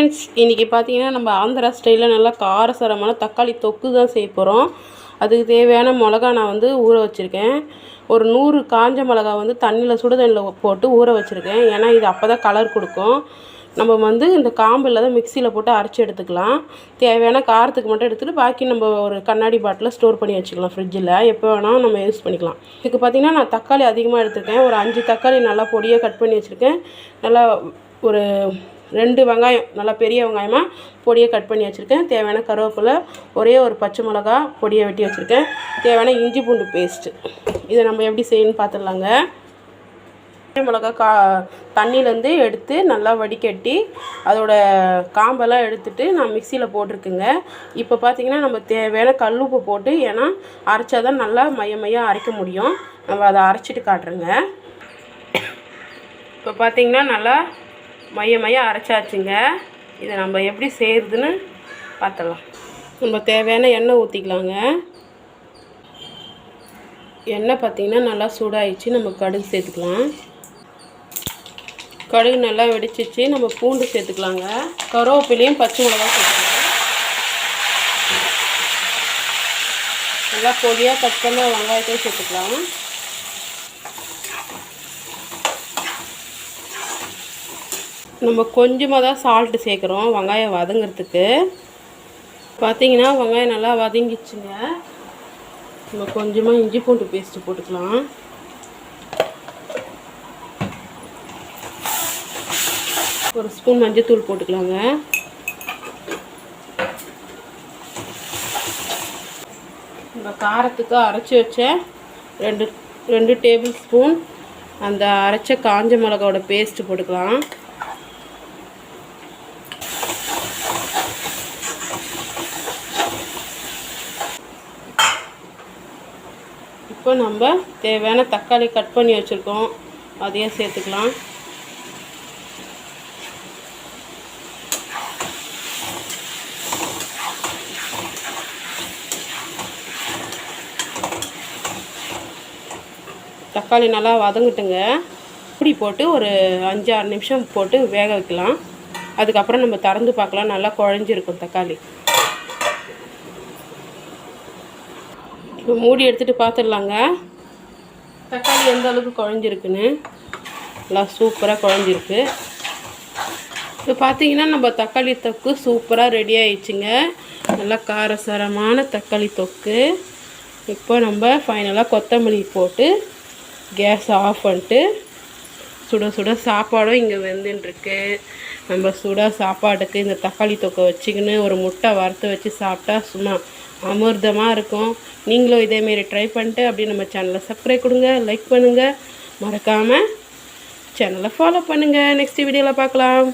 Friends இன்றைக்கி பார்த்தீங்கன்னா நம்ம ஆந்திரா ஸ்டைலில் நல்லா காரசாரமான தக்காளி தொக்கு தான் செய்ய போகிறோம் அதுக்கு தேவையான மிளகா நான் வந்து ஊற வச்சுருக்கேன். ஒரு நூறு காஞ்ச மிளகா வந்து தண்ணியில் சுடு தண்ணியில் போட்டு ஊற வச்சுருக்கேன். ஏன்னா இது அப்போ தான் கலர் கொடுக்கும். நம்ம வந்து இந்த காம்பு இல்லாத மிக்சியில் போட்டு அரைச்சி எடுத்துக்கலாம். தேவையான காரத்துக்கு மட்டும் எடுத்துகிட்டு பாக்கி நம்ம ஒரு கண்ணாடி பாட்டிலில் ஸ்டோர் பண்ணி வச்சுக்கலாம் ஃப்ரிட்ஜில் எப்போ வேணாலும் நம்ம யூஸ் பண்ணிக்கலாம். இதுக்கு பார்த்திங்கன்னா நான் தக்காளி அதிகமாக எடுத்திருக்கேன். ஒரு அஞ்சு தக்காளி நல்லா பொடியாக கட் பண்ணி வச்சுருக்கேன். நல்லா ஒரு ரெண்டு வெங்காயம் நல்லா பெரிய வெங்காயமாக பொடியை கட் பண்ணி வச்சுருக்கேன். தேவையான கருவேப்பிலை ஒரே ஒரு பச்சை மிளகா பொடியை வெட்டி வச்சுருக்கேன். தேவையான இஞ்சி பூண்டு பேஸ்ட்டு இதை நம்ம எப்படி செய்யணும்னு பார்த்துடலாங்க பச்சை மிளகா கா தண்ணியிலேருந்து எடுத்து நல்லா வடிகட்டி அதோட காம்பெல்லாம் எடுத்துட்டு நான் மிக்சியில் போட்டிருக்குங்க. இப்போ பார்த்தீங்கன்னா நம்ம தேவையான கல் உப்பு போட்டு ஏன்னா அரைச்சா தான் நல்லா மைய மையம் அரைக்க முடியும். நம்ம அதை அரைச்சிட்டு காட்டுறேங்க. இப்போ பார்த்தீங்கன்னா நல்லா மைய மைய அரைச்சாச்சுங்க. இதை நம்ம எப்படி செய்கிறதுன்னு பார்த்துடலாம். நம்ம தேவையான எண்ணெய் ஊற்றிக்கலாங்க எண்ணெய் பார்த்திங்கன்னா நல்லா சூடாகிடுச்சு நம்ம கடுகு சேர்த்துக்கலாம். கடுகு நல்லா வெடிச்சிச்சு. நம்ம பூண்டு சேர்த்துக்கலாங்க. கருவேப்பிலையும் பச்சை மிளகா சேர்த்துக்கலாம். நல்லா பொடியாக கட் பண்ண வெங்காயத்தையும் சேர்த்துக்கலாம். நம்ம கொஞ்சமாக தான் சால்ட்டு சேர்க்குறோம் வெங்காயம் வதங்கிறதுக்கு. பார்த்தீங்கன்னா வெங்காயம் நல்லா வதங்கிச்சுங்க நம்ம கொஞ்சமாக இஞ்சி பூண்டு பேஸ்ட்டு போட்டுக்கலாம். ஒரு ஸ்பூன் மஞ்சத்தூள் போட்டுக்கலாங்க. நம்ம காரத்துக்கு அரைச்சி வச்ச ரெண்டு ரெண்டு டேபிள் ஸ்பூன் அந்த அரைச்ச காஞ்ச மிளகாவோட பேஸ்ட்டு போட்டுக்கலாம். இப்போ நம்ம தேவையான தக்காளி கட் பண்ணி வச்சுருக்கோம். அதையும் சேர்த்துக்கலாம். தக்காளி நல்லா வதங்கட்டுங்க. இப்படி போட்டு ஒரு அஞ்சு ஆறு நிமிஷம் போட்டு வேக வைக்கலாம். அதுக்கப்புறம் நம்ம திறந்து பார்க்கலாம். நல்லா குழஞ்சிருக்கும் தக்காளி. இப்போ மூடி எடுத்துகிட்டு பார்த்துடலாங்க தக்காளி எந்த அளவுக்கு குழஞ்சிருக்குன்னு. நல்லா சூப்பராக குழஞ்சிருக்கு. இப்போ பார்த்தீங்கன்னா நம்ம தக்காளி தொக்கு சூப்பராக ரெடி ஆயிடுச்சுங்க. நல்லா காரசாரமான தக்காளி தொக்கு. இப்போ நம்ம ஃபைனலாக கொத்தமல்லி போட்டு கேஸ் ஆஃப் பண்ணிட்டு சுட சுட சாப்பாடும் இங்கே வெந்துட்டுருக்கு. நம்ம சுட சாப்பாட்டுக்கு இந்த தக்காளி தொக்கை வச்சுக்கின்னு ஒரு முட்டை வறுத்து வச்சு சாப்பிட்டா சும்மா அமிர்தமாக இருக்கும். நீங்களும் இதேமாரி ட்ரை பண்ணிட்டு அப்படியே நம்ம சேனலை சப்ஸ்கிரைப் கொடுங்க லைக் பண்ணுங்கள் மறக்காமல் சேனலை ஃபாலோ பண்ணுங்கள் நெக்ஸ்ட் வீடியோவில் பார்க்கலாம்.